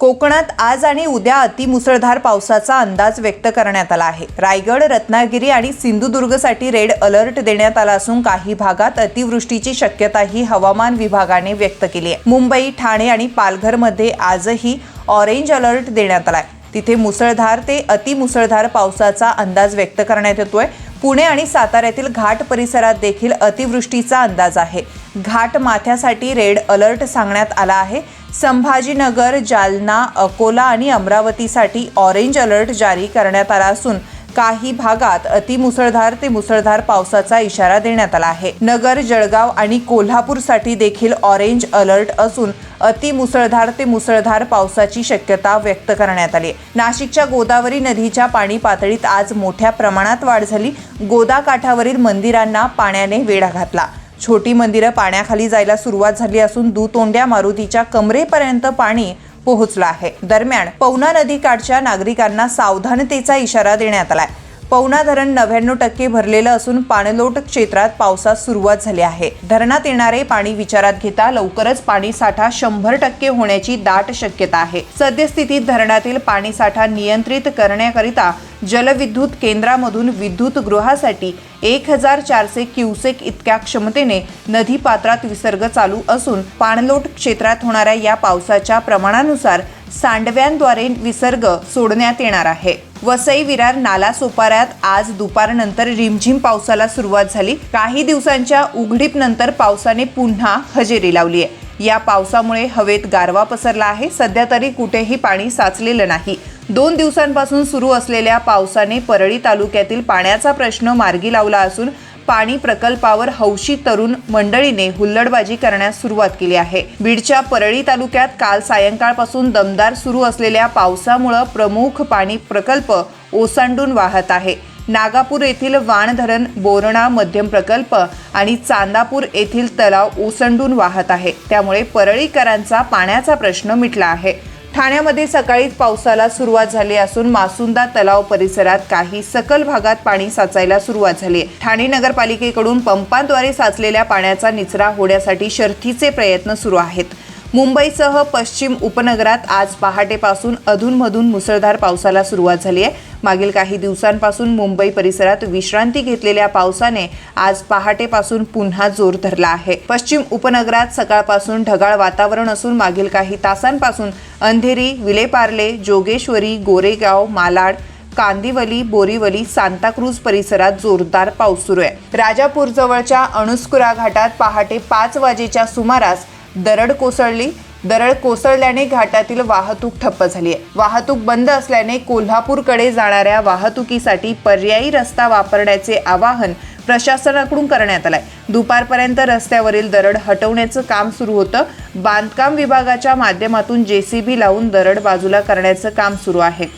कोकणात आज आणि उद्या अतिमुसळधार पावसाचा अंदाज व्यक्त करण्यात आला आहे. रायगड रत्नागिरी आणि सिंधुदुर्गसाठी रेड अलर्ट देण्यात आला असून काही भागात अतिवृष्टीची शक्यताही हवामान विभागाने व्यक्त केली आहे. मुंबई ठाणे आणि पालघरमध्ये आजही ऑरेंज अलर्ट देण्यात आला आहे तिथे मुसळधार ते अतिमुसळधार पावसाचा अंदाज व्यक्त करण्यात येतोय. पुणे आणि साताऱ्यातील घाट परिसरात देखील अतिवृष्टीचा अंदाज आहे. घाट माथ्यासाठी रेड अलर्ट सांगण्यात आला आहे. संभाजीनगर जालना अकोला आणि अमरावतीसाठी ऑरेंज अलर्ट जारी करण्यात आला असून काही भागात अतिमुसळधार ते मुसळधार पावसाचा इशारा देण्यात आला आहे. नगर जळगाव आणि कोल्हापूरसाठी देखील ऑरेंज अलर्ट असून अतिमुसळधार ते मुसळधार पावसाची शक्यता व्यक्त करण्यात आली नाशिकच्या गोदावरी नदीच्या पाणी पातळीत आज मोठ्या प्रमाणात वाढ झाली. गोदा काठावरील मंदिरांना पाण्याने वेढा घातला. छोटी मंदिरं पाण्याखाली जायला सुरुवात झाली असून दुतोंड्या मारुतीच्या कमरेपर्यंत पाणी पोहोचला आहे. दरम्यान पवना नदीकाठच्या नागरिकांना सावधानतेचा इशारा देण्यात आलाय. पवना धरण नव्याण्णव टक्के भरलेलं असून पाणलोट क्षेत्रात पावसास सुरुवात झाली आहे. धरणात येणारे पाणी विचारात घेता लवकरच पाणी साठा शंभर टक्के होण्याची दाट शक्यता आहे. सद्यस्थितीत धरणातील पाणी साठा नियंत्रित करण्याकरिता जलविद्युत केंद्रामधून विद्युत गृहासाठी एक हजार चारशे क्युसेक इतक्या क्षमतेने नदी पात्रात विसर्ग चालू असून पाणलोट क्षेत्रात होणाऱ्या या पावसाच्या प्रमाणानुसार सांडव्यांद्वारे विसर्ग सोडण्यात येणार आहे. वसई विरार नाला सोपाऱ्यात आज दुपारनंतर रिमझिम पावसाला सुरुवात झाली. काही दिवसांच्या उघडीप नंतर पावसाने पुन्हा हजेरी लावली आहे. या पावसामुळे हवेत गारवा पसरला आहे. सध्या तरी कुठेही पाणी साचलेलं नाही. दोन दिवसांपासून सुरू असलेल्या पावसाने परळी तालुक्यातील पाण्याचा प्रश्न मार्गी लावला असून पाणी प्रकल्पावर हौशी तरुण मंडळीने हुल्लडबाजी करण्यास सुरुवात केली आहे. बीडच्या परळी तालुक्यात काल सायंकाळपासून दमदार सुरू असलेल्या पावसामुळं प्रमुख पाणी प्रकल्प ओसांडून वाहत आहे. नागापूर येथील वाण धरण बोरणा मध्यम प्रकल्प आणि चांदापूर येथील तलाव ओसंडून वाहत आहे. त्यामुळे परळीकरांचा पाण्याचा प्रश्न मिटला आहे. ठाण्यामध्ये सकाळीच पावसाला सुरुवात झाली असून मासुंदा तलाव परिसरात काही सकल भागात पाणी साचायला सुरुवात झाली आहे. ठाणे नगरपालिकेकडून पंपांद्वारे साचलेल्या पाण्याचा निचरा होण्यासाठी शर्थीचे प्रयत्न सुरू आहेत. मुंबईसह पश्चिम उपनगरात आज पहाटेपासून अधूनमधून मुसळधार पावसाला सुरुवात झाली आहे. मागील काही दिवसांपासून मुंबई परिसरात विश्रांती घेतलेल्या पावसाने आज पहाटेपासून पुन्हा जोर धरला आहे. पश्चिम उपनगरात सकाळपासून ढगाळ वातावरण असून मागील काही तासांपासून अंधेरी विलेपार्ले जोगेश्वरी गोरेगाव मालाड कांदिवली बोरीवली सांताक्रूज परिसरात जोरदार पाऊस सुरू आहे. राजापूरजवळच्या अणुस्कुरा घाटात पहाटे पाच वाजेच्या सुमारास दरड कोसळली. दरड कोसळल्याने घाटातील वाहतूक ठप्प झाली आहे. वाहतूक बंद असल्याने कोल्हापूरकडे जाणाऱ्या वाहतुकीसाठी पर्यायी रस्ता वापरण्याचे आवाहन प्रशासनाकडून करण्यात आलंय. दुपारपर्यंत रस्त्यावरील दरड हटवण्याचं काम सुरू होतं. बांधकाम विभागाच्या माध्यमातून जेसीबी लावून दरड बाजूला करण्याचं काम सुरू आहे.